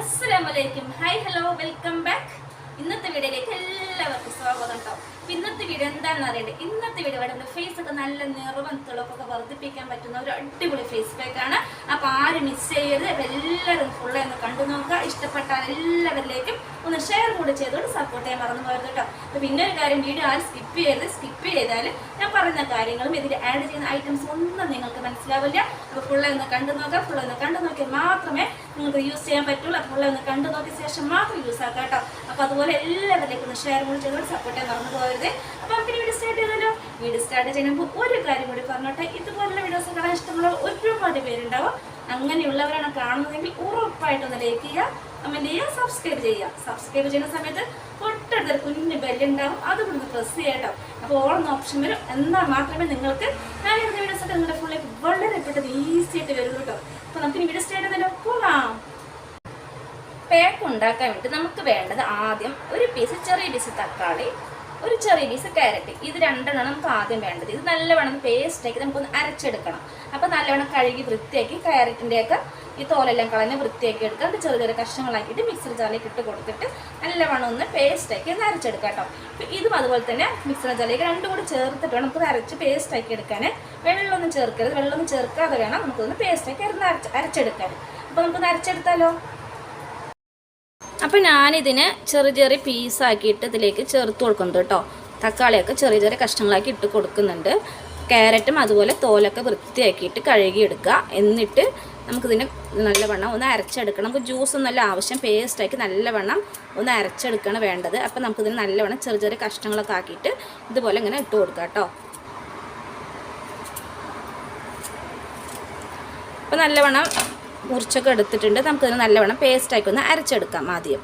അസ്സലാമലൈക്കും. Hi hello welcome back ഇന്നത്തെ വീഡിയോയിലേക്ക് എല്ലാവർക്കും സ്വാഗതം കേട്ടോ. അപ്പൊ ഇന്നത്തെ വീഡിയോ എന്താണെന്ന് അറിയട്ടെ? ഇന്നത്തെ വീഡിയോ നമ്മുടെ ഫേസ് ഒക്കെ നല്ല നിറവും തിളക്കൊക്കെ വർദ്ധിപ്പിക്കാൻ പറ്റുന്ന ഒരു അടിപൊളി ഫേസ് പാക്ക് ആണ്. അപ്പൊ ആരും മിസ് ചെയ്യരുത്. എല്ലാവരും ഫുള്ള് ഒന്ന് കണ്ടു നോക്കുക. ഇഷ്ടപ്പെട്ട എല്ലാവരിലേക്കും ഒന്ന് ഷെയർ കൂടെ ചെയ്തുകൊണ്ട് സപ്പോർട്ട് ചെയ്യാൻ മറന്നു പോയത് കേട്ടോ. അപ്പൊ പിന്നെ ഒരു കാര്യം വീഡിയോ ആരും സ്കിപ്പ് ചെയ്യരുത്. സ്കിപ്പ് ചെയ്താൽ ഞാൻ പറയുന്ന കാര്യങ്ങളും ഇതിൽ ആഡ് ചെയ്യുന്ന ഐറ്റംസ് ഒന്നും നിങ്ങൾക്ക് മനസ്സിലാവില്ല. അപ്പൊ ഫുള്ളെ ഒന്ന് കണ്ടു നോക്കാം. ഫുള്ളെ ഒന്ന് കണ്ടു നോക്കിയാൽ മാത്രമേ നിങ്ങൾക്ക് യൂസ് ചെയ്യാൻ പറ്റുള്ളൂ. അപ്പോൾ ഫുള്ളെ ഒന്ന് കണ്ടു നോക്കിയ ശേഷം മാത്രം യൂസ് ആക്കാം കേട്ടോ. അപ്പോൾ അതുപോലെ എല്ലാവരിലേക്കും ഒന്ന് ഷെയർ കൂടി ചെയ്തുകൊണ്ട് സപ്പോർട്ട് ചെയ്യാൻ മറന്നു പോകരുത്. അപ്പോൾ നമുക്ക് വീഡിയോ സ്റ്റാർട്ട് ചെയ്താലോ വീഡിയോ സ്റ്റാർട്ട് ചെയ്യുമ്പോൾ ഒരു കാര്യം കൂടി പറഞ്ഞോട്ടെ. ഇതുപോലുള്ള വീഡിയോസ് കാണാൻ ഇഷ്ടമുള്ള ഒരുപാട് പേരുണ്ടാവും. അങ്ങനെയുള്ളവരാണ് കാണുന്നതെങ്കിൽ ഉറപ്പായിട്ടൊന്ന് ലൈക്ക് ചെയ്യുക. കമന്റ് ചെയ്യുക സബ്സ്ക്രൈബ് ചെയ്യുക. സബ്സ്ക്രൈബ് ചെയ്യുന്ന സമയത്ത് തൊട്ടടുത്ത് കുഞ്ഞു ബെല്ലുണ്ടാവും അത് ഇവിടുന്ന് പ്രസ് ചെയ്യട്ടോ അപ്പോൾ ഓൺ ഓപ്ഷൻ വരും. എന്നാൽ മാത്രമേ നിങ്ങൾക്ക് ഞാൻ വീഡിയോസ് ഒക്കെ നിങ്ങളുടെ ഫോണിലേക്ക് വളരെ പെട്ടെന്ന് ഈസി ആയിട്ട് വരും കേട്ടോ. അപ്പോൾ നമുക്ക് വീഡിയോ സ്റ്റാർട്ട് തന്നെ പോകാം. പേക്ക് ഉണ്ടാക്കാൻ വേണ്ടി നമുക്ക് വേണ്ടത് ആദ്യം ഒരു പീസ് ചെറിയ പീസ് തക്കാളി ഒരു ചെറിയ പീസ് ക്യാരറ്റ് ഇത് രണ്ടെണ്ണം നമുക്ക് ആദ്യം വേണ്ടത്. ഇത് നല്ലവണ്ണം പേസ്റ്റാക്കി നമുക്കൊന്ന് അരച്ചെടുക്കണം. അപ്പോൾ നല്ലവണ്ണം കഴുകി വൃത്തിയാക്കി ക്യാരറ്റിന്റെയൊക്കെ ഈ തോലെല്ലാം കളഞ്ഞ് വൃത്തിയാക്കി എടുക്കുക. അത് ചെറിയ ചെറിയ കഷ്ണങ്ങളാക്കിയിട്ട് മിക്സർ ജാറിലേക്ക് ഇട്ട് കൊടുത്തിട്ട് നല്ലവണ്ണം ഒന്ന് പേസ്റ്റാക്കി ഒന്ന് അരച്ചെടുക്കാം കേട്ടോ. ഇതും അതുപോലെ തന്നെ മിക്സർ ജാറിലേക്ക് രണ്ടും കൂടി ചേർത്തിട്ട് വേണം നമുക്ക് അരച്ച് പേസ്റ്റാക്കി എടുക്കാൻ. വെള്ളമൊന്നും ചേർക്കരുത്. വെള്ളമൊന്നും ചേർക്കാതെ വേണം നമുക്കൊന്ന് പേസ്റ്റാക്കി അരന്ന് അരച്ച് അരച്ചെടുക്കാൻ. അപ്പോൾ നമുക്കൊന്ന് അരച്ചെടുത്താലോ? അപ്പം ഞാനിതിനെ ചെറിയ ചെറിയ പീസാക്കിയിട്ട് ഇതിലേക്ക് ചേർത്ത് കൊടുക്കുന്നുണ്ട് കേട്ടോ. തക്കാളിയൊക്കെ ചെറിയ ചെറിയ കഷ്ണങ്ങളാക്കി ഇട്ട് കൊടുക്കുന്നുണ്ട്. ക്യാരറ്റും അതുപോലെ തോലൊക്കെ വൃത്തിയാക്കിയിട്ട് കഴുകിയെടുക്കുക. എന്നിട്ട് നമുക്കിതിനെ നല്ലവണ്ണം ഒന്ന് അരച്ചെടുക്കണം. നമുക്ക് ജ്യൂസ് ഒന്നല്ല ആവശ്യം പേസ്റ്റാക്കി നല്ലവണ്ണം ഒന്ന് അരച്ചെടുക്കുകയാണ് വേണ്ടത്. അപ്പം നമുക്കിതിന് നല്ലവണ്ണം ചെറിയ ചെറിയ കഷ്ണങ്ങളൊക്കെ ആക്കിയിട്ട് ഇതുപോലെ ഇങ്ങനെ ഇട്ട് കൊടുക്കുക കേട്ടോ. അപ്പോൾ നല്ലവണ്ണം മുറിച്ചൊക്കെ എടുത്തിട്ടുണ്ട്. നമുക്കിതിന് നല്ലവണ്ണം പേസ്റ്റാക്കി ഒന്ന് അരച്ചെടുക്കാം ആദ്യം.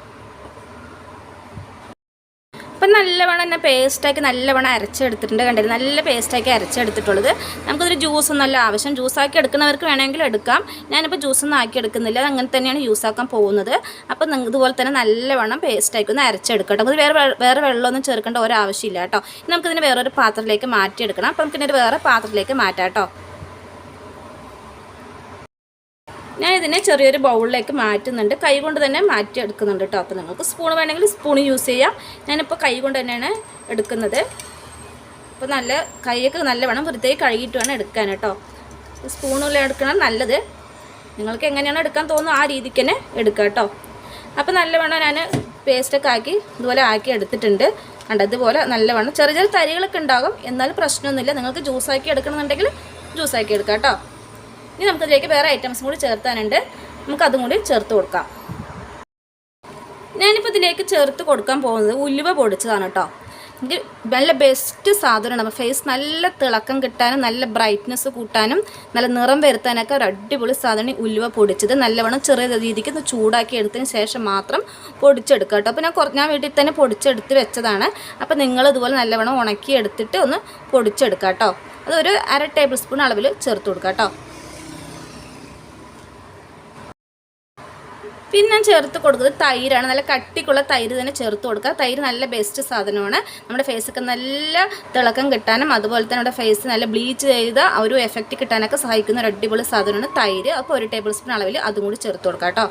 അപ്പം നല്ലവണ്ണം തന്നെ പേസ്റ്റാക്കി നല്ലവണ്ണം അരച്ചെടുത്തിട്ടുണ്ട്. കണ്ടത് നല്ല പേസ്റ്റാക്കി അരച്ചെടുത്തിട്ടുള്ളത്. നമുക്കിതൊരു ജ്യൂസ് ഒന്നല്ല ആവശ്യം. ജ്യൂസാക്കി എടുക്കുന്നവർക്ക് വേണമെങ്കിൽ എടുക്കാം. ഞാനിപ്പോൾ ജ്യൂസൊന്നും ആക്കി എടുക്കുന്നില്ല. അത് അങ്ങനെ തന്നെയാണ് യൂസാക്കാൻ പോകുന്നത്. അപ്പം ഇതുപോലെ തന്നെ നല്ലവണ്ണം പേസ്റ്റാക്കി ഒന്ന് അരച്ചെടുക്കട്ടോ. നമുക്ക് വേറെ വേറെ വെള്ളമൊന്നും ചേർക്കേണ്ട ഒരാവശ്യമില്ല കേട്ടോ. നമുക്കിതിന് വേറൊരു പാത്രത്തിലേക്ക് മാറ്റിയെടുക്കണം. അപ്പം നമുക്കിതിനൊരു വേറെ പാത്രത്തിലേക്ക് മാറ്റാം കേട്ടോ. ഞാൻ ഇതിനെ ചെറിയൊരു ബൗളിലേക്ക് മാറ്റുന്നുണ്ട്. കൈ കൊണ്ട് തന്നെ മാറ്റി എടുക്കുന്നുണ്ട് കേട്ടോ. അപ്പോൾ നിങ്ങൾക്ക് സ്പൂൺ വേണമെങ്കിൽ സ്പൂൺ യൂസ് ചെയ്യാം. ഞാനിപ്പോൾ കൈ കൊണ്ട് തന്നെയാണ് എടുക്കുന്നത്. അപ്പോൾ നല്ല കൈയൊക്കെ നല്ല വേണം. വൃത്തിയായി കഴുകിയിട്ട് വേണം എടുക്കാൻ കേട്ടോ. സ്പൂണിൽ എടുക്കണം നല്ലത്. നിങ്ങൾക്ക് എങ്ങനെയാണോ എടുക്കാൻ തോന്നുന്നു ആ രീതിക്ക് തന്നെ എടുക്കുക കേട്ടോ. അപ്പോൾ നല്ലവണ്ണം ഞാൻ പേസ്റ്റൊക്കെ ആക്കി ഇതുപോലെ ആക്കി എടുത്തിട്ടുണ്ട്. കണ്ട? ഇതുപോലെ നല്ലവണ്ണം. ചെറിയ ചെറിയ തരികളൊക്കെ ഉണ്ടാകും. എന്നാലും പ്രശ്നമൊന്നുമില്ല. നിങ്ങൾക്ക് ജ്യൂസാക്കി എടുക്കണമെന്നുണ്ടെങ്കിൽ ജ്യൂസാക്കി എടുക്കാം കേട്ടോ. ഇനി നമുക്കതിലേക്ക് വേറെ ഐറ്റംസും കൂടി ചേർത്താനുണ്ട്. നമുക്ക് അതും കൂടി ചേർത്ത് കൊടുക്കാം. ഞാനിപ്പോൾ ഇതിലേക്ക് ചേർത്ത് കൊടുക്കാൻ പോകുന്നത് ഉലുവ പൊടിച്ചതാണ് കേട്ടോ. എനിക്ക് നല്ല ബെസ്റ്റ് സാധനമാണ്. അപ്പോൾ ഫേസ് നല്ല തിളക്കം കിട്ടാനും നല്ല ബ്രൈറ്റ്നസ് കൂട്ടാനും നല്ല നിറം വരുത്താനൊക്കെ ഒരു അടിപൊളി സാധനം ഉലുവ പൊടിച്ചത്. നല്ലവണ്ണം ചെറിയ രീതിക്ക് ഒന്ന് ചൂടാക്കി എടുത്തതിന് ശേഷം മാത്രം പൊടിച്ചെടുക്കുക കേട്ടോ. അപ്പോൾ ഞാൻ കുറ ഞാൻ വീട്ടിൽ തന്നെ പൊടിച്ചെടുത്ത് വെച്ചതാണ്. അപ്പോൾ നിങ്ങൾ ഇതുപോലെ നല്ലവണ്ണം ഉണക്കി എടുത്തിട്ട് ഒന്ന് പൊടിച്ചെടുക്കുക കേട്ടോ. അതൊരു അര ടേബിൾ സ്പൂൺ അളവിൽ ചേർത്ത് കൊടുക്കുക കേട്ടോ. പിന്നെ ഞാൻ ചേർത്ത് കൊടുക്കുന്നത് തൈരാണ്. നല്ല കട്ടിക്കുള്ള തൈര് തന്നെ ചേർത്ത് കൊടുക്കുക. തൈര് നല്ല ബെസ്റ്റ് സാധനമാണ്. നമ്മുടെ ഫേസൊക്കെ നല്ല തിളക്കം കിട്ടാനും അതുപോലെ തന്നെ നമ്മുടെ ഫേസ് നല്ല ബ്ലീച്ച് ചെയ്ത ഒരു എഫക്റ്റ് കിട്ടാനൊക്കെ സഹായിക്കുന്ന ഒരു അടിപൊളി സാധനമാണ് തൈര്. അപ്പോൾ ഒരു ടേബിൾ സ്പൂൺ അളവിൽ അതും കൂടി ചേർത്ത് കൊടുക്കാം കേട്ടോ.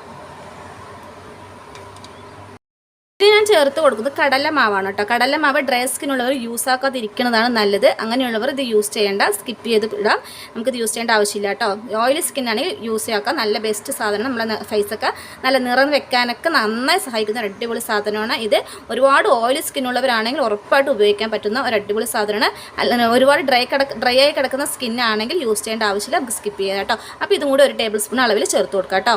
ഇത് ഞാൻ ചേർത്ത് കൊടുക്കുന്നത് കടല മാവാണ് കേട്ടോ. കടല മാവ് ഡ്രൈ സ്കിന്നുള്ളവർ യൂസ് ആക്കാതിരിക്കുന്നതാണ് നല്ലത്. അങ്ങനെയുള്ളവർ ഇത് യൂസ് ചെയ്യേണ്ട സ്കിപ്പ് ചെയ്ത് ഇടാം. നമുക്കിത് യൂസ് ചെയ്യേണ്ട ആവശ്യമില്ല കേട്ടോ. ഓയിലി സ്കിന്നാണെങ്കിൽ യൂസ് ചെയ്യാക്കാം നല്ല ബെസ്റ്റ് സാധനം. നമ്മുടെ ഫേസൊക്കെ നല്ല നിറം വെക്കാനൊക്കെ നന്നായി സഹായിക്കുന്ന ഒരു അടിപൊളി സാധനമാണ് ഇത്. ഒരുപാട് ഓയിലി സ്കിന്നുള്ളവരാണെങ്കിൽ ഉറപ്പായിട്ട് ഉപയോഗിക്കാൻ പറ്റുന്ന ഒരു അടിപൊളി സാധനമാണ്. ഒരുപാട് ഡ്രൈ കിടക്ക് ഡ്രൈ ആയി കിടക്കുന്ന സ്കിന്നാണെങ്കിൽ യൂസ് ചെയ്യേണ്ട ആവശ്യമില്ല. നമുക്ക് സ്കിപ്പ് ചെയ്യാം കേട്ടോ. അപ്പോൾ ഇതും കൂടി ഒരു ടേബിൾ സ്പൂൺ അളവിൽ ചേർത്ത് കൊടുക്കാം കേട്ടോ.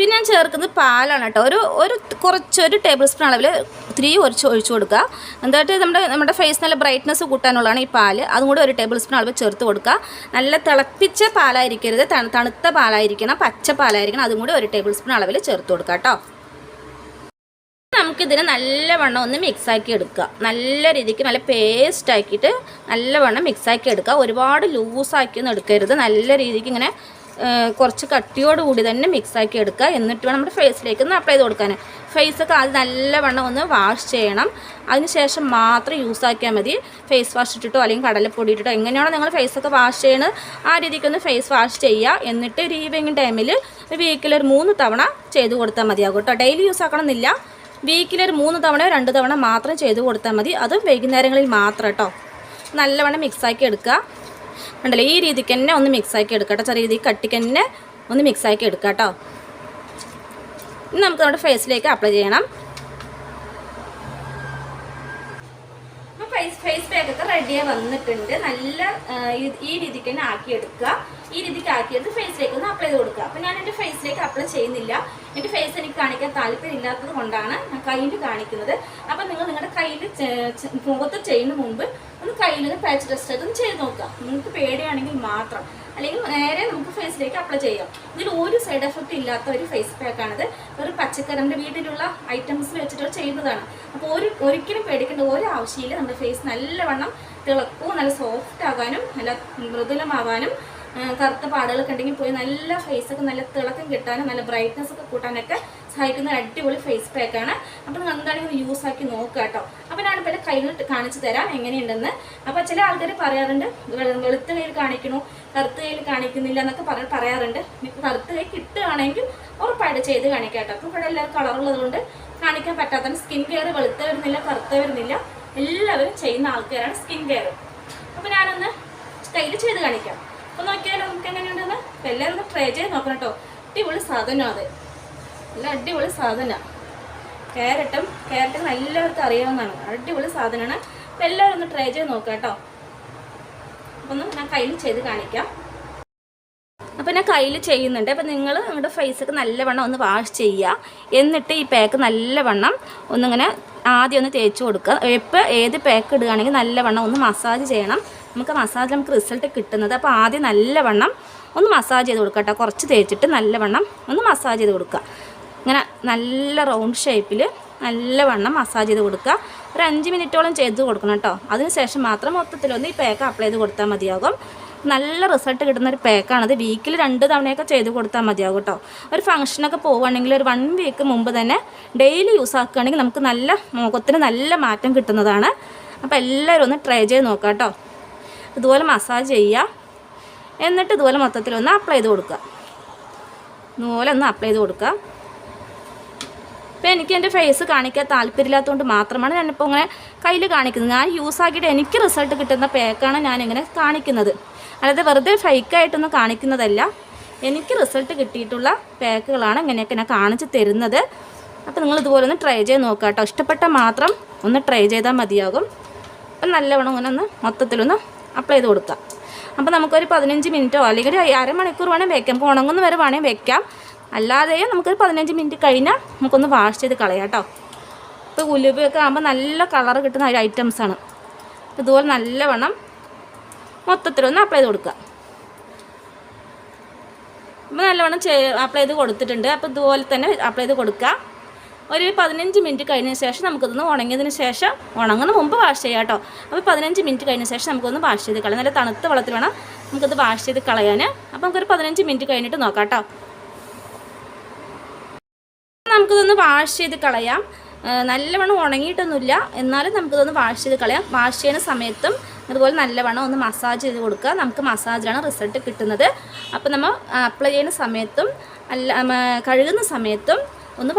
പിന്നെ ഞാൻ ചേർക്കുന്നത് പാലാണ് കേട്ടോ. ഒരു ഒരു കുറച്ച് ഒരു ടേബിൾ സ്പൂൺ അളവിൽ ഇത്തിരി ഒഴിച്ച് ഒഴിച്ചു കൊടുക്കുക. എന്നിട്ട് നമ്മുടെ നമ്മുടെ ഫേസ് നല്ല ബ്രൈറ്റ്നസ് കൂട്ടാനുള്ളതാണ് ഈ പാൽ. അതും കൂടി ഒരു ടേബിൾ സ്പൂൺ അളവ് ചേർത്ത് കൊടുക്കുക. നല്ല തിളപ്പിച്ച പാലായിരിക്കരുത്. തണു- തണുത്ത പാലായിരിക്കണം പച്ച പാലായിരിക്കണം. അതും കൂടി ഒരു ടേബിൾ സ്പൂൺ അളവിൽ ചേർത്ത് കൊടുക്കുക കേട്ടോ. നമുക്കിതിനെ നല്ലവണ്ണം ഒന്ന് മിക്സാക്കി എടുക്കുക. നല്ല രീതിക്ക് നല്ല പേസ്റ്റ് ആക്കിയിട്ട് നല്ലവണ്ണം മിക്സാക്കി എടുക്കുക. ഒരുപാട് ലൂസാക്കി ഒന്നും എടുക്കരുത്. നല്ല രീതിക്ക് ഇങ്ങനെ കുറച്ച് കട്ടിയോട് കൂടി തന്നെ മിക്സ് ആക്കി എടുക്കുക. എന്നിട്ട് വേണം നമ്മുടെ ഫേസിലേക്ക് ഒന്ന് അപ്ലൈ ചെയ്ത് കൊടുക്കാൻ. ഫേസൊക്കെ ആദ്യം നല്ലവണ്ണം ഒന്ന് വാഷ് ചെയ്യണം. അതിനുശേഷം മാത്രം യൂസ് ആക്കിയാൽ മതി. ഫേസ് വാഷ് ഇട്ടിട്ടോ അല്ലെങ്കിൽ കടലപ്പൊടി ഇട്ടിട്ടോ എങ്ങനെയാണോ നിങ്ങൾ ഫേസൊക്കെ വാഷ് ചെയ്യണത് ആ രീതിക്കൊന്ന് ഫേസ് വാഷ് ചെയ്യുക. എന്നിട്ട് ഒരു ഈവനിങ് ടൈമിൽ വീക്കിൽ ഒരു മൂന്ന് തവണ ചെയ്ത് കൊടുത്താൽ മതിയാകും കേട്ടോ ഡെയിലി യൂസ് ആക്കണമെന്നില്ല. വീക്കിൽ ഒരു മൂന്ന് തവണ രണ്ട് തവണ മാത്രം ചെയ്ത് കൊടുത്താൽ മതി. അതും വൈകുന്നേരങ്ങളിൽ മാത്രം കേട്ടോ നല്ലവണ്ണം മിക്സാക്കി എടുക്കുക. ഉണ്ടല്ലോ ഈ രീതിക്ക് തന്നെ ഒന്ന് മിക്സാക്കി എടുക്കുക കേട്ടോ. ചെറിയ രീതിക്ക് കട്ടിക്ക് തന്നെ ഒന്ന് മിക്സാക്കി എടുക്കാം കേട്ടോ. ഇനി നമുക്ക് നമ്മുടെ ഫേസിലേക്ക് അപ്ലൈ ചെയ്യണം. ഫേസ് ഫേസ് പാക്ക് ഒക്കെ റെഡിയായി വന്നിട്ടുണ്ട്. നല്ല ഈ- രീതിക്ക് തന്നെ ആക്കിയെടുക്കുക. ഈ രീതിക്ക് ആക്കിയെടുത്ത് ഫേസിലേക്ക് ഒന്ന് അപ്ലൈ ചെയ്ത് കൊടുക്കുക. അപ്പം ഞാൻ എന്റെ ഫേസിലേക്ക് അപ്ലൈ ചെയ്യുന്നില്ല. എന്റെ ഫേസ് എനിക്ക് കാണിക്കാൻ താല്പര്യം ഇല്ലാത്തത് കൊണ്ടാണ് ഞാൻ കയ്യിൽ കാണിക്കുന്നത്. അപ്പം നിങ്ങൾ നിങ്ങളുടെ കയ്യിൽ മുഖത്ത് ചെയ്യുന്ന മുമ്പ് ഒന്ന് കയ്യിൽ നിന്ന് പാച്ച് ടെസ്റ്റ് ആയിട്ട് ഒന്ന് ചെയ്ത് നോക്കുക. നിങ്ങൾക്ക് പേടിയാണെങ്കിൽ മാത്രം. അല്ലെങ്കിൽ നേരെ നമുക്ക് ഫേസിലേക്ക് അപ്ലൈ ചെയ്യാം. ഇതിൽ ഒരു സൈഡ് എഫക്റ്റ് ഇല്ലാത്ത ഒരു ഫേസ് പാക്കാണിത് ഒരു പച്ചക്കറിന്റെ വീട്ടിലുള്ള ഐറ്റംസ് വെച്ചിട്ട് ചെയ്യുന്നതാണ്. അപ്പോൾ ഒരു ഒരിക്കലും പേടിക്കേണ്ട ഒരു ആവശ്യമില്ല. നമ്മുടെ ഫേസ് നല്ലവണ്ണം തിളക്കും നല്ല സോഫ്റ്റ് ആകാനും നല്ല മൃദുലമാവാനും കറുത്ത പാടുകളൊക്കെ ഉണ്ടെങ്കിൽ പോയി നല്ല ഫേസൊക്കെ നല്ല തിളക്കം കിട്ടാനും നല്ല ബ്രൈറ്റ്നസ് ഒക്കെ കൂട്ടാനൊക്കെ സഹായിക്കുന്ന അടിപൊളി ഫേസ് പാക്കാണ് അപ്പോൾ നിങ്ങൾ ഒന്ന് യൂസ് ആക്കി നോക്കുക കേട്ടോ. അപ്പോൾ ഞാൻ ഇപ്പോൾ കയ്യിൽ കാണിച്ചു തരാം എങ്ങനെയുണ്ടെന്ന്. അപ്പോൾ ചില ആൾക്കാർ പറയാറുണ്ട് വെളുത്ത കയ്യിൽ കാണിക്കണു കറുത്ത കയ്യിൽ കാണിക്കുന്നില്ല എന്നൊക്കെ പറ പറയാറുണ്ട്. കറുത്ത കൈ കിട്ടുകയാണെങ്കിൽ ഉറപ്പായിട്ട് ചെയ്ത് കാണിക്കാം കേട്ടോ. അപ്പോൾ ഇവിടെ എല്ലാവരും കളറുള്ളതുകൊണ്ട് കാണിക്കാൻ പറ്റാത്ത സ്കിൻ കെയർ വെളുത്ത വരുന്നില്ല കറുത്ത വരുന്നില്ല. എല്ലാവരും ചെയ്യുന്ന ആൾക്കാരാണ് സ്കിൻ കെയർ അപ്പോൾ ഞാനൊന്ന് കയ്യിൽ ചെയ്ത് കാണിക്കാം. അപ്പോൾ നോക്കിയാലോ നമുക്ക് എങ്ങനെയുണ്ടെന്ന് എല്ലാവരും ഒന്ന് ട്രൈ ചെയ്ത് നോക്കണം കേട്ടോ. അടിപൊളി സാധനം അത്. നല്ല അടിപൊളി സാധനമാണ് ക്യാരറ്റും ക്യാരറ്റും എല്ലാവർക്കും അറിയാവുന്നതാണ്. അടിപൊളി സാധനമാണ്. അപ്പം എല്ലാവരും ഒന്ന് ട്രൈ ചെയ്ത് നോക്കാം കേട്ടോ. അപ്പം ഒന്ന് ഞാൻ കയ്യിൽ ചെയ്ത് കാണിക്കാം. അപ്പം ഞാൻ കയ്യിൽ ചെയ്യുന്നുണ്ട്. അപ്പം നിങ്ങൾ നിങ്ങളുടെ ഫേസൊക്കെ നല്ലവണ്ണം ഒന്ന് വാഷ് ചെയ്യുക. എന്നിട്ട് ഈ പാക്ക് നല്ലവണ്ണം ഒന്നിങ്ങനെ ആദ്യം ഒന്ന് തേച്ച് കൊടുക്കുക. എപ്പോൾ ഏത് പാക്ക് ഇടുകയാണെങ്കിൽ നല്ലവണ്ണം ഒന്ന് മസാജ് ചെയ്യണം. നമുക്ക് മസാജ് നമുക്ക് റിസൾട്ട് കിട്ടുന്നത്. അപ്പോൾ ആദ്യം നല്ലവണ്ണം ഒന്ന് മസാജ് ചെയ്ത് കൊടുക്കുക കേട്ടോ. കുറച്ച് തേച്ചിട്ട് നല്ലവണ്ണം ഒന്ന് മസാജ് ചെയ്ത് കൊടുക്കുക. ഇങ്ങനെ നല്ല റൗണ്ട് ഷേപ്പിൽ നല്ലവണ്ണം മസാജ് ചെയ്ത് കൊടുക്കുക. ഒരു അഞ്ച് മിനിറ്റോളം ചെയ്ത് കൊടുക്കണം കേട്ടോ. അതിനുശേഷം മാത്രം മൊത്തത്തിലൊന്ന് ഈ പാക്ക് അപ്ലൈ ചെയ്ത് കൊടുത്താൽ മതിയാകും. നല്ല റിസൾട്ട് കിട്ടുന്ന ഒരു പാക്കാണത് വീക്കിൽ രണ്ട് തവണയൊക്കെ ചെയ്ത് കൊടുത്താൽ മതിയാകും കേട്ടോ. ഒരു ഫംഗ്ഷനൊക്കെ പോവുകയാണെങ്കിൽ ഒരു വൺ വീക്ക് മുമ്പ് തന്നെ ഡെയിലി യൂസ് ആക്കുകയാണെങ്കിൽ നമുക്ക് നല്ല മുഖത്തിന് നല്ല മാറ്റം കിട്ടുന്നതാണ്. അപ്പോൾ എല്ലാവരും ഒന്ന് ട്രൈ ചെയ്ത് നോക്കാം കേട്ടോ. ഇതുപോലെ മസാജ് ചെയ്യുക. എന്നിട്ട് ഇതുപോലെ മൊത്തത്തിലൊന്ന് അപ്ലൈ ചെയ്ത് കൊടുക്കുക. ഇതുപോലെ ഒന്ന് അപ്ലൈ ചെയ്ത് കൊടുക്കുക. അപ്പോൾ എനിക്ക് എന്റെ ഫേസ് കാണിക്കാൻ താല്പര്യമില്ലാത്തതുകൊണ്ട് മാത്രമാണ് ഞാനിപ്പോൾ ഇങ്ങനെ കയ്യിൽ കാണിക്കുന്നത്. ഞാൻ യൂസ് ആക്കിയിട്ട് എനിക്ക് റിസൾട്ട് കിട്ടുന്ന പാക്കാണ് ഞാനിങ്ങനെ കാണിക്കുന്നത്. അല്ലാതെ വെറുതെ ഫേക്കായിട്ടൊന്നും കാണിക്കുന്നതല്ല. എനിക്ക് റിസൾട്ട് കിട്ടിയിട്ടുള്ള പാക്കുകളാണ് ഇങ്ങനെയൊക്കെ ഞാൻ കാണിച്ച് തരുന്നത്. അപ്പോൾ നിങ്ങൾ ഇതുപോലെ ഒന്ന് ട്രൈ ചെയ്ത് നോക്കുക കേട്ടോ. ഇഷ്ടപ്പെട്ടാൽ മാത്രം ഒന്ന് ട്രൈ ചെയ്താൽ മതിയാകും. അപ്പം നല്ലവണ്ണം ഇങ്ങനെ ഒന്ന് മൊത്തത്തിലൊന്ന് അപ്ലൈ ചെയ്ത് കൊടുക്കുക അപ്പോൾ നമുക്കൊരു പതിനഞ്ച് മിനിറ്റോ അല്ലെങ്കിൽ ഒരു അരമണിക്കൂർ വേണമെങ്കിൽ വെക്കാം. ഇപ്പോൾ ഉണങ്ങുന്ന വരെ വേണമെങ്കിൽ വെക്കാം. അല്ലാതെയും നമുക്ക് പതിനഞ്ച് മിനിറ്റ് കഴിഞ്ഞാൽ നമുക്കൊന്ന് വാഷ് ചെയ്ത് കളയാം കേട്ടോ. ഇപ്പോൾ ഉലുവയൊക്കെ ആകുമ്പോൾ നല്ല കളർ കിട്ടുന്ന ഒരു ഐറ്റംസാണ് ഇതുപോലെ നല്ലവണ്ണം മൊത്തത്തിലൊന്ന് അപ്ലൈ ചെയ്ത് കൊടുക്കുക. അപ്പോൾ നല്ലവണ്ണം അപ്ലൈ ചെയ്ത് കൊടുത്തിട്ടുണ്ട്. അപ്പോൾ ഇതുപോലെ തന്നെ അപ്ലൈ ചെയ്ത് കൊടുക്കുക. ഒരു പതിനഞ്ച് മിനിറ്റ് കഴിഞ്ഞ ശേഷം നമുക്കിതൊന്ന് ഉണങ്ങിയതിന് ശേഷം ഉണങ്ങുന്ന മുമ്പ് വാഷ് ചെയ്യാം കേട്ടോ. അപ്പോൾ പതിനഞ്ച് മിനിറ്റ് കഴിഞ്ഞ ശേഷം നമുക്കൊന്ന് വാഷ് ചെയ്ത് കളയാം. നല്ല തണുത്ത വെള്ളത്തിൽ വേണം നമുക്കത് വാഷ് ചെയ്ത് കളയാൻ അപ്പോൾ നമുക്കൊരു പതിനഞ്ച് മിനിറ്റ് കഴിഞ്ഞിട്ട് നോക്കാം കേട്ടോ. നമുക്കിതൊന്ന് വാഷ് ചെയ്ത് കളയാം. നല്ലവണ്ണം ഉണങ്ങിയിട്ടൊന്നുമില്ല. എന്നാലും നമുക്കിതൊന്ന് വാഷ് ചെയ്ത് കളയാം. വാഷ് ചെയ്യുന്ന സമയത്തും അതുപോലെ നല്ലവണ്ണം ഒന്ന് മസാജ് ചെയ്ത് കൊടുക്കുക. നമുക്ക് മസാജിലാണ് റിസൾട്ട് കിട്ടുന്നത്. അപ്പോൾ നമ്മൾ അപ്ലൈ ചെയ്യുന്ന സമയത്തും അല്ല കഴുകുന്ന സമയത്തും ഒന്ന്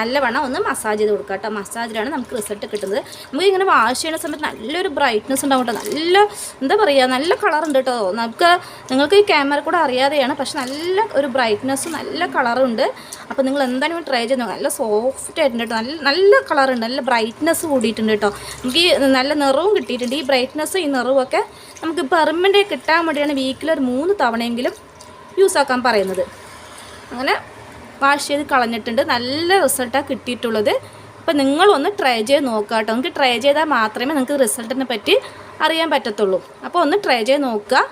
നല്ലവണ്ണം ഒന്ന് മസാജ് ചെയ്ത് കൊടുക്കുക കേട്ടോ മസാജിലാണ് നമുക്ക് റിസൾട്ട് കിട്ടുന്നത്. നമുക്ക് ഇങ്ങനെ വാഷ് ചെയ്യുന്ന സമയത്ത് നല്ലൊരു ബ്രൈറ്റ്നസ് ഉണ്ടാവും നല്ല എന്താ പറയുക നല്ല കളർ ഉണ്ട് കേട്ടോ നമുക്ക് നിങ്ങൾക്ക് ഈ ക്യാമറ കൂടെ അറിയാതെയാണ് പക്ഷെ നല്ല ഒരു ബ്രൈറ്റ്നസ്സും നല്ല കളറുണ്ട് അപ്പോൾ നിങ്ങൾ എന്തായാലും ട്രൈ ചെയ്ത് നല്ല സോഫ്റ്റ് ആയിട്ടുണ്ട് കേട്ടോ നല്ല നല്ല കളറുണ്ട് നല്ല ബ്രൈറ്റ്നസ് കൂടിയിട്ടുണ്ട് കേട്ടോ നമുക്ക് ഈ നല്ല നിറവും കിട്ടിയിട്ടുണ്ട്. ഈ ബ്രൈറ്റ്നസ്സും ഈ നിറവും ഒക്കെ നമുക്ക് പെർമനന്റ് കിട്ടാൻ വേണ്ടിയാണ് വീക്കിൽ ഒരു മൂന്ന് തവണയെങ്കിലും യൂസ് ആക്കാൻ പറയുന്നത്. അങ്ങനെ വാഷ് ചെയ്ത് കളഞ്ഞിട്ടുണ്ട്. നല്ല റിസൾട്ടാണ് കിട്ടിയിട്ടുള്ളത്. അപ്പോൾ നിങ്ങളൊന്ന് ട്രൈ ചെയ്ത് നോക്കുക കേട്ടോ നിങ്ങൾക്ക് ട്രൈ ചെയ്താൽ മാത്രമേ നിങ്ങൾക്ക് റിസൾട്ടിനെ പറ്റി അറിയാൻ പറ്റത്തുള്ളൂ. അപ്പോൾ ഒന്ന് ട്രൈ ചെയ്ത് നോക്കുക.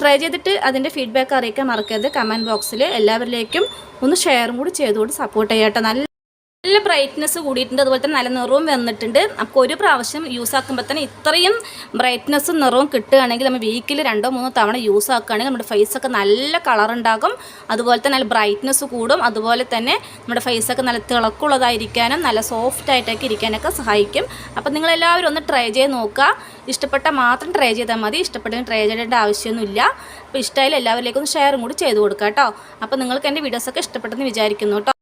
ട്രൈ ചെയ്തിട്ട് അതിന്റെ ഫീഡ്ബാക്ക് അറിയിക്കാൻ മറക്കരുത്. കമന്റ് ബോക്സിൽ എല്ലാവരിലേക്കും ഒന്ന് ഷെയറും കൂടി ചെയ്തുകൊണ്ട് സപ്പോർട്ട് ചെയ്യാം കേട്ടോ. നല്ല നല്ല ബ്രൈറ്റ്നസ് കൂടിയിട്ടുണ്ട്. അതുപോലെ തന്നെ നല്ല നിറവും വന്നിട്ടുണ്ട്. അപ്പോൾ ഒരു പ്രാവശ്യം യൂസ് ആക്കുമ്പോൾ തന്നെ ഇത്രയും ബ്രൈറ്റ്നസ്സും നിറവും കിട്ടുകയാണെങ്കിൽ നമ്മൾ വീക്കിൽ രണ്ടോ മൂന്നോ തവണ യൂസ് ആക്കുകയാണെങ്കിൽ നമ്മുടെ ഫേസൊക്കെ നല്ല കളർ ഉണ്ടാകും. അതുപോലെ തന്നെ നല്ല ബ്രൈറ്റ്നസ് കൂടും. അതുപോലെ തന്നെ നമ്മുടെ ഫേസൊക്കെ നല്ല തിളക്കുള്ളതായിരിക്കാനും നല്ല സോഫ്റ്റ് ആയിട്ടൊക്കെ ഇരിക്കാനൊക്കെ സഹായിക്കും. അപ്പോൾ നിങ്ങളെല്ലാവരും ഒന്ന് ട്രൈ ചെയ്ത് നോക്കുക. ഇഷ്ടപ്പെട്ട മാത്രം ട്രൈ ചെയ്താൽ മതി. ഇഷ്ടപ്പെട്ടെങ്കിൽ ട്രൈ ചെയ്യേണ്ട ആവശ്യമൊന്നുമില്ല. അപ്പോൾ ഇഷ്ടമായാലും എല്ലാവരിലേക്കും ഒന്ന് ഷെയറും കൂടി ചെയ്ത് കൊടുക്കുക കേട്ടോ. അപ്പോൾ നിങ്ങൾക്ക് എന്റെ വീഡിയോസൊക്കെ ഇഷ്ടപ്പെട്ടെന്ന് വിചാരിക്കുന്നു കേട്ടോ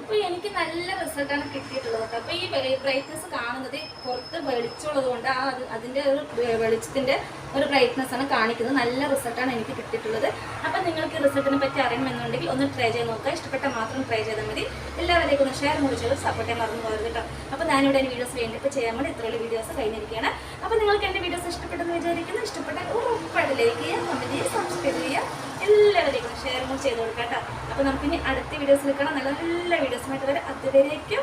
അപ്പൊ എനിക്ക് നല്ല റിസൾട്ടാണ് കിട്ടിയിട്ടുള്ളത് കേട്ടോ അപ്പൊ ഈ ബ്രൈറ്റ്നസ് കാണുന്നത് പുറത്ത് വെളിച്ചമുള്ളത് കൊണ്ട് ആ അത് അതിന്റെ ഒരു വെളിച്ചത്തിന്റെ ഒരു ബ്രൈറ്റ്നസ് ആണ് കാണിക്കുന്നത്. നല്ല റിസൾട്ടാണ് എനിക്ക് കിട്ടിയിട്ടുള്ളത്. അപ്പം നിങ്ങൾക്ക് റിസൾട്ടിനെ പറ്റി അറിയണമെന്നുണ്ടെങ്കിൽ ഒന്ന് ട്രൈ ചെയ്ത് നോക്കുക. ഇഷ്ടപ്പെട്ട മാത്രം ട്രൈ ചെയ്താൽ മതി. എല്ലാവരേക്കും ഒന്ന് ഷെയർ മുറിച്ചത് സപ്പോർട്ട് ചെയ്യാൻ മറന്നു പോകരുത് കേട്ടോ. അപ്പോൾ ഞാനിവിടെ എന്റെ വീഡിയോസ് വേണ്ടിയിട്ട് ചെയ്യാൻ വേണ്ടി ഇത്രയുള്ള വീഡിയോസ് കഴിഞ്ഞിരിക്കുകയാണ്. അപ്പോൾ നിങ്ങൾക്ക് എന്റെ വീഡിയോസ് ഇഷ്ടപ്പെട്ടെന്ന് വിചാരിക്കുന്നു. ഇഷ്ടപ്പെട്ടാൽ ഉറപ്പായിട്ട് ലൈക്ക് ചെയ്യുക കമന്റ് ചെയ്യുക സബ്സ്ക്രൈബ് ചെയ്യുക. എല്ലാവരേക്കും ഷെയർ കൂടി ചെയ്ത് കൊടുക്കാം കേട്ടോ. നമുക്ക് നമുക്കിനി അടുത്ത വീഡിയോസിൽ കാണാം. നല്ല നല്ല വീഡിയോസുമായിട്ട് വരെ. അതുവരേക്കും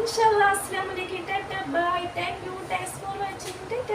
ഇൻഷാല്ലാ അസ്ലാമലൈക്കും ta-ta bye. Thank you thanks for watching ta-ta.